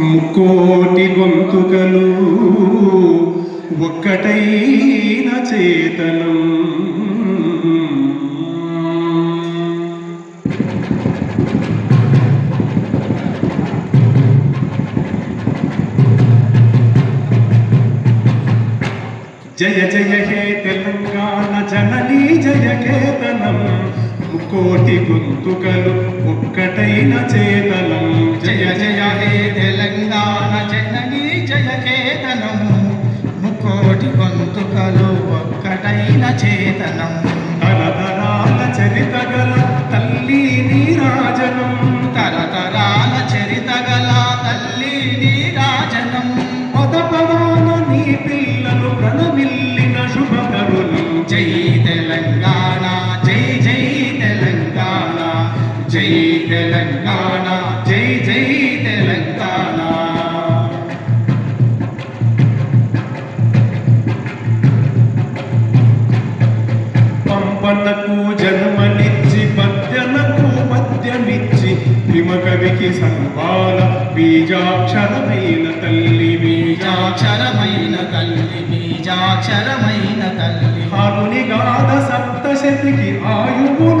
ముక్కోటి గొంతుకలు ఒక్కటైన చేతనం. జయ జయ హే తెలంగాణ జనని జయ కేతనం. కోటి గొంతుకలు ఒక్కటైన చేతనం. జయ జయ హే కలిగిన చేతనం తరతరాల చరిత అక్షరమైన తల్లి. ఆడుని గాథ సప్తశతికి ఆయుపున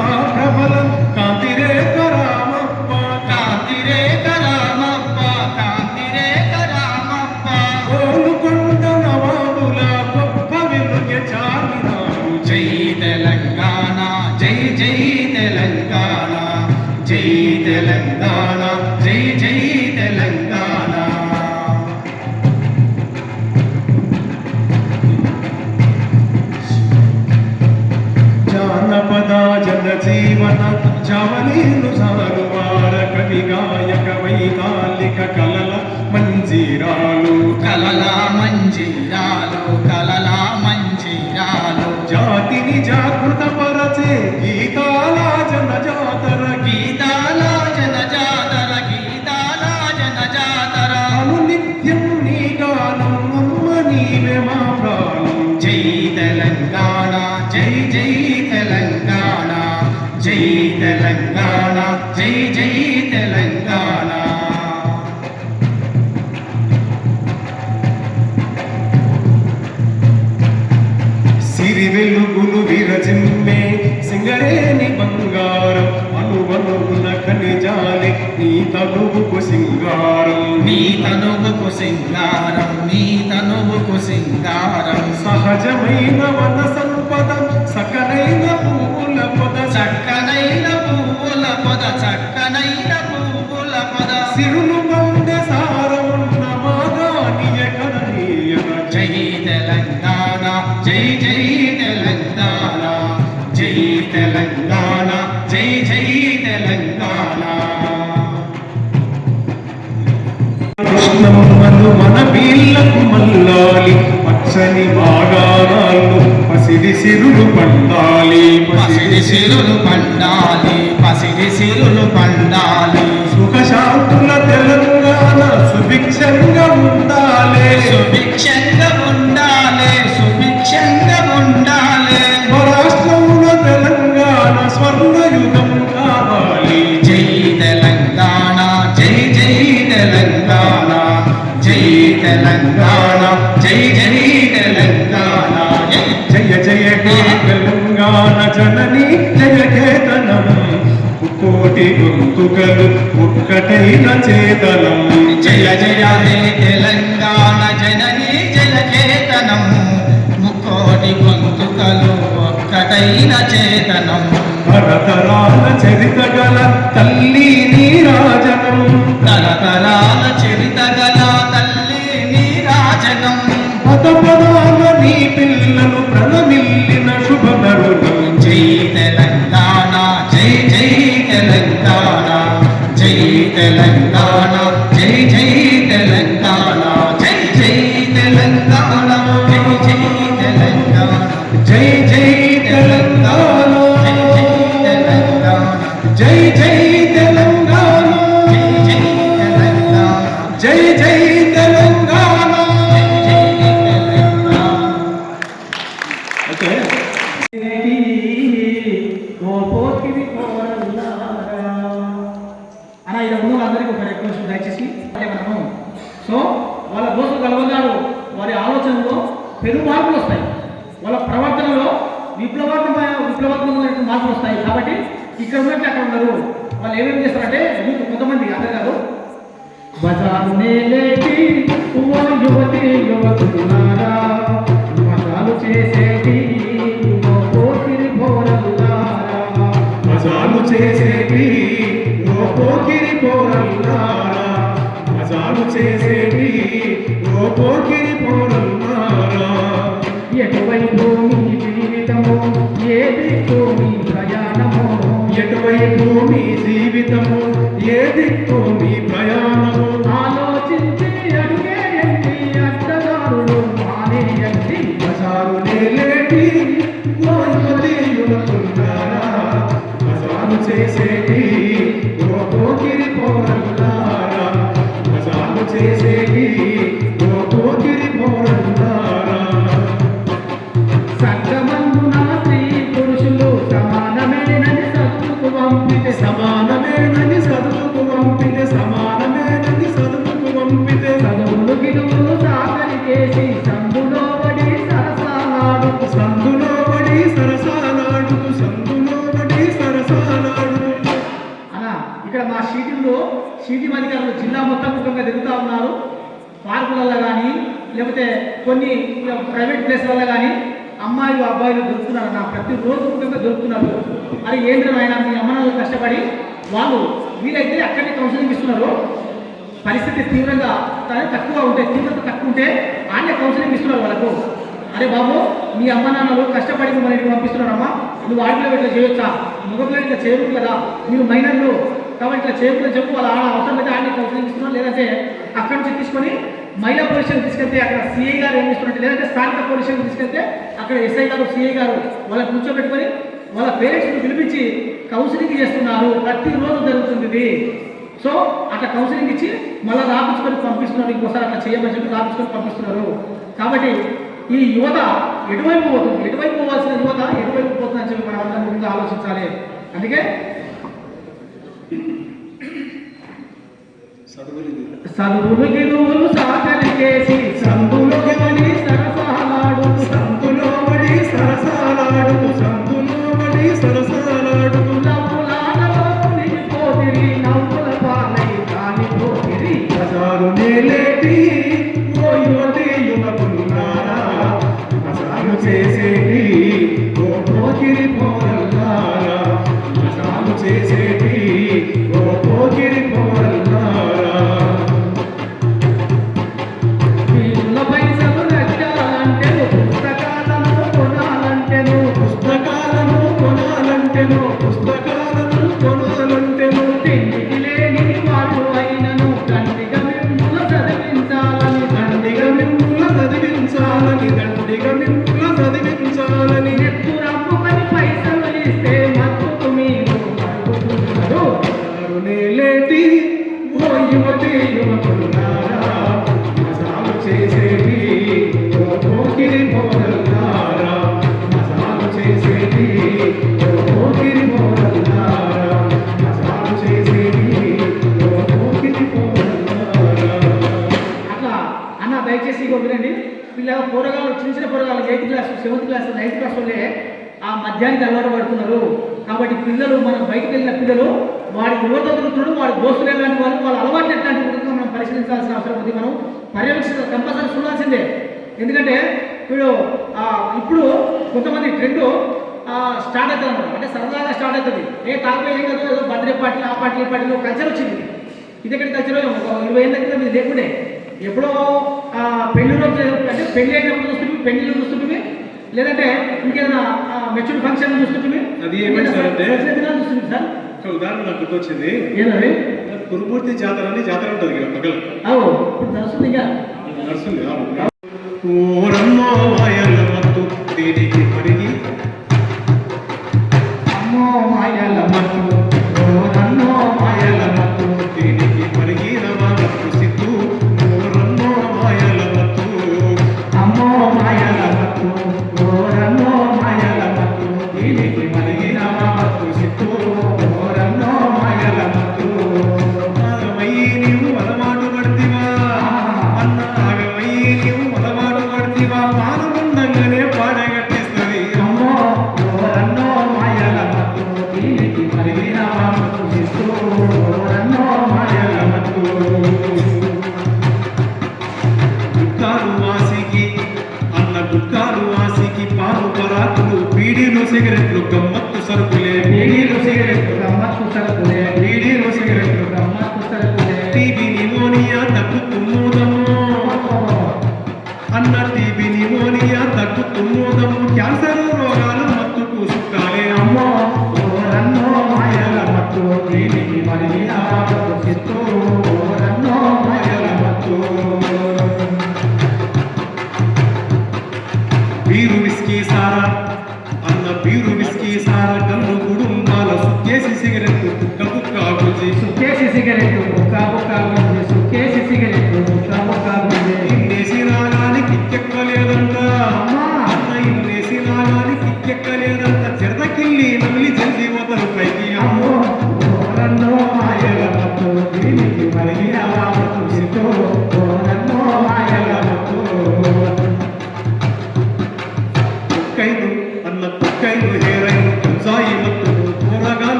మహాప్రబలం వెలుగులు విరజిమ్మే సింగరేని బంగారం అనువనుగున ఖనిజాలి నీ తనువుకు సింగారం. నీ తనువుకు సింగారం నీ తనువుకు సింగారం. సహజమైన వన సంపద సకలైన పూల పద. చక్కనైన పూల పద చక్కనైన పూల పద. సిరులు మన వీళ్ళకు మల్లాలి. పచ్చని బాగానాలు పసిడి సిరులు పండాలి. పసిడి సిరులు పండాలి పసిడి సిరులు పండాలి. సుఖశాంతుల తెలంగాణ సుభిక్షంగా ఉండాలి. సుభిక్షంగా కోటి గొంతుకలు ఒక్కటైన చేతనం. జయ జయ హే తెలంగాణ జననీ జన చేతనం ముక్కోటి గొంతుకలు ఒక్కటైన చేతనం. తరతరాల చరిత గల తల్లి నీరాజనం. తరతరాల తెలంగాణ చేసేటి ఓ పోకిరి జిల్లా మొత్తం ముఖంగా తిరుగుతూ ఉన్నారు. పార్కులలో కానీ లేకపోతే కొన్ని ప్రైవేట్ ప్లేస్లలో కానీ అమ్మాయిలు అబ్బాయిలు దొరుకుతున్నారు ప్రతి ప్రతిరోజు ముఖ్యంగా దొరుకుతున్నారు. మరి ఏంటో ఆయన మీ అమ్మనాలు కష్టపడి వాళ్ళు వీలైతే అక్కడే కౌన్సిలింగ్ ఇస్తున్నారు. పరిస్థితి తీవ్రంగా తక్కువ ఉంటే తీవ్రత తక్కువ ఉంటే ఆన్నే కౌన్సిలింగ్ ఇస్తున్నారు వాళ్ళకు. అరే బాబు మీ అమ్మ నాన్నలు కష్టపడి మిమ్మల్ని పంపిస్తున్నారమ్మా. నువ్వు ఆడపిల్ల ఇట్లా చేయొచ్చా? మగపిల్ల ఇట్లా చేయకూడదు కదా. మీరు మైనర్లు. కాబట్టి ఇట్లా చేతులు చెప్పు వాళ్ళ ఆడ అవసరం అయితే ఆడనే కౌన్సిలింగ్ ఇస్తున్నారు లేదంటే అక్కడి నుంచి తీసుకొని మహిళా పోలీస్ తీసుకెళ్తే అక్కడ సిఐ గారు ఏం చేస్తున్నట్టు లేదంటే స్థానిక పోలీస్ తీసుకెళ్తే అక్కడ ఎస్ఐ గారు సిఐ గారు వాళ్ళ కూర్చోబెట్టుకొని వాళ్ళ పేరెంట్స్ని పిలిపించి కౌన్సిలింగ్ చేస్తున్నారు. ప్రతిరోజు జరుగుతుంది ఇది. సో అట్లా కౌన్సిలింగ్ ఇచ్చి మళ్ళీ రాపించుకొని పంపిస్తున్నారు. ఇంకోసారి అట్లా చేయమని చెప్పి రాపించుకొని పంపిస్తున్నారు. కాబట్టి ఈ యువత ఎటువైపు పోతుంది? ఎటువైపు పోవాల్సిన యువత ఎటువైపు పోతుందని చెప్పి మనం అందరం ముందు ఆలోచించాలి. అందుకే చదువులు గిరువులు సాగరి చేసి సందులు పడి సరసాలాడు సందులో పడి సరసాలాడుతూ సందులో పడి సరసాలాడుతూ ఇంటికి వదిలేండి వీళ్ళ కూరగాయలు చిన్న చిన్న కూరగాయలు eighth class seventh class ninth class వాళ్ళే ఆ మధ్యాహ్నం అలవాటు పడుతున్నారు. కాబట్టి పిల్లలు మనం బయటకు వెళ్ళిన పిల్లలు వాడి యువత దొరుకుతున్నాడు వాడి దోస్తులు ఎలాంటి వాళ్ళు వాళ్ళ అలవాటు ఎట్లాంటి మనం పరిశీలించాల్సిన అవసరం ఉంది. మనం పర్యవేక్షణ కంపల్సరీ చూడాల్సిందే. ఎందుకంటే వీడు ఇప్పుడు కొంతమంది ట్రెండ్ స్టార్ట్ అవుతుంది అంటే సరదాగా స్టార్ట్ అవుతుంది. ఏ తాగిపోయి ఏం కదా ఏదో బర్త్డే పార్టీలు ఆ పార్టీ పార్టీలో కల్చర్ వచ్చింది. ఇది ఎక్కడ కల్చర్ ఇరవై ఏళ్ళ క్రితం ఇది లేకుండే. ఎప్పుడో పెళ్ళి రోజు అంటే పెళ్ళి అయినప్పుడు చూస్తుంది పెళ్ళిలో చూస్తుంది లేదంటే ఇంకేదైనా మెచ్యూర్ ఫంక్షన్ చూస్తుంది అది చూస్తుంది సార్ ఉదాహరణ నాకు గుర్తొచ్చింది. ఏమది? కురుమూర్తి జాతర అని జాతర ఉంటుంది కదా పక్కన. నడుస్తుంది నడుస్తుంది ఓ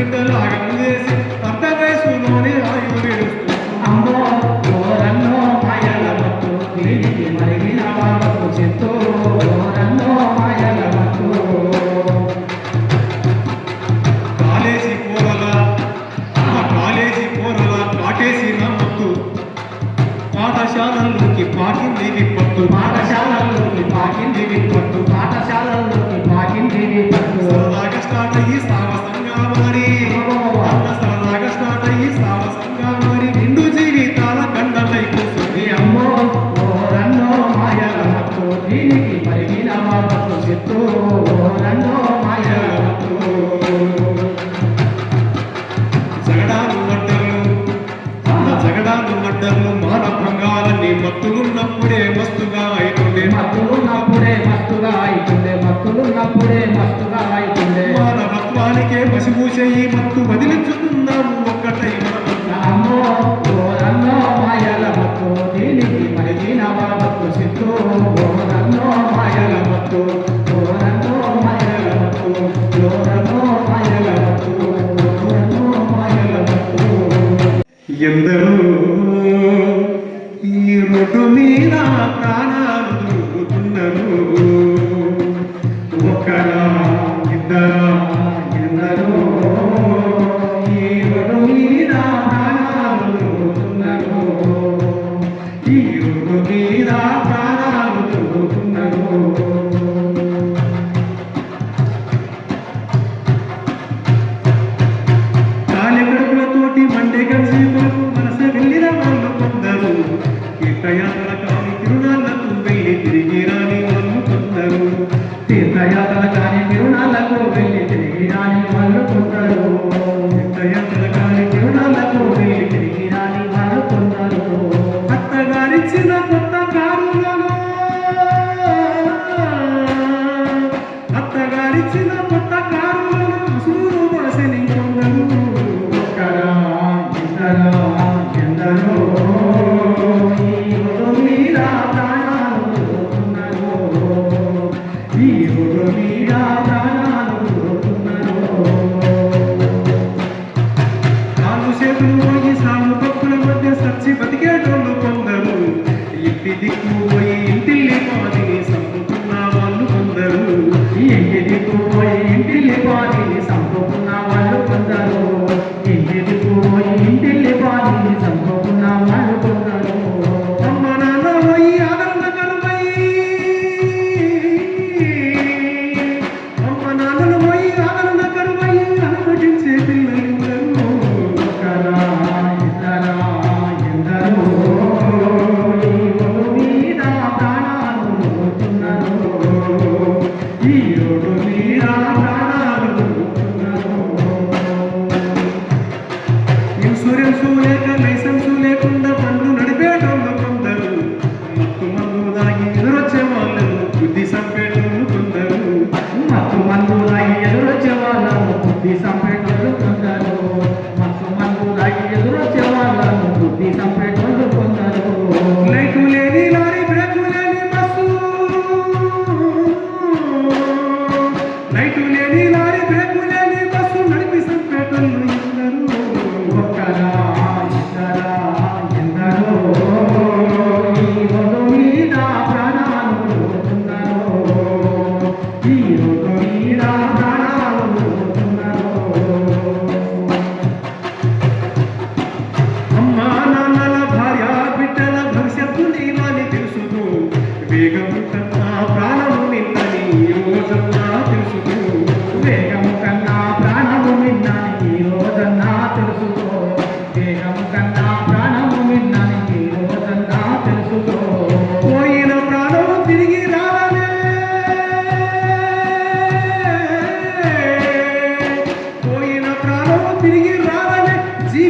in the light.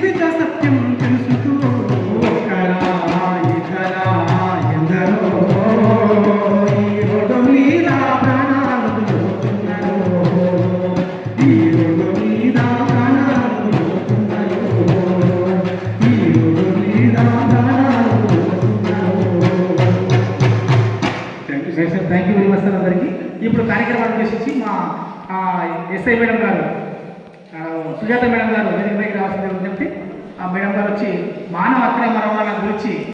జీవిత సత్యం thank you very much sir అందరికీ ఇప్పుడు కార్యక్రమాలు చేసి మా ఎస్ఐ మేడం గారు వచ్చి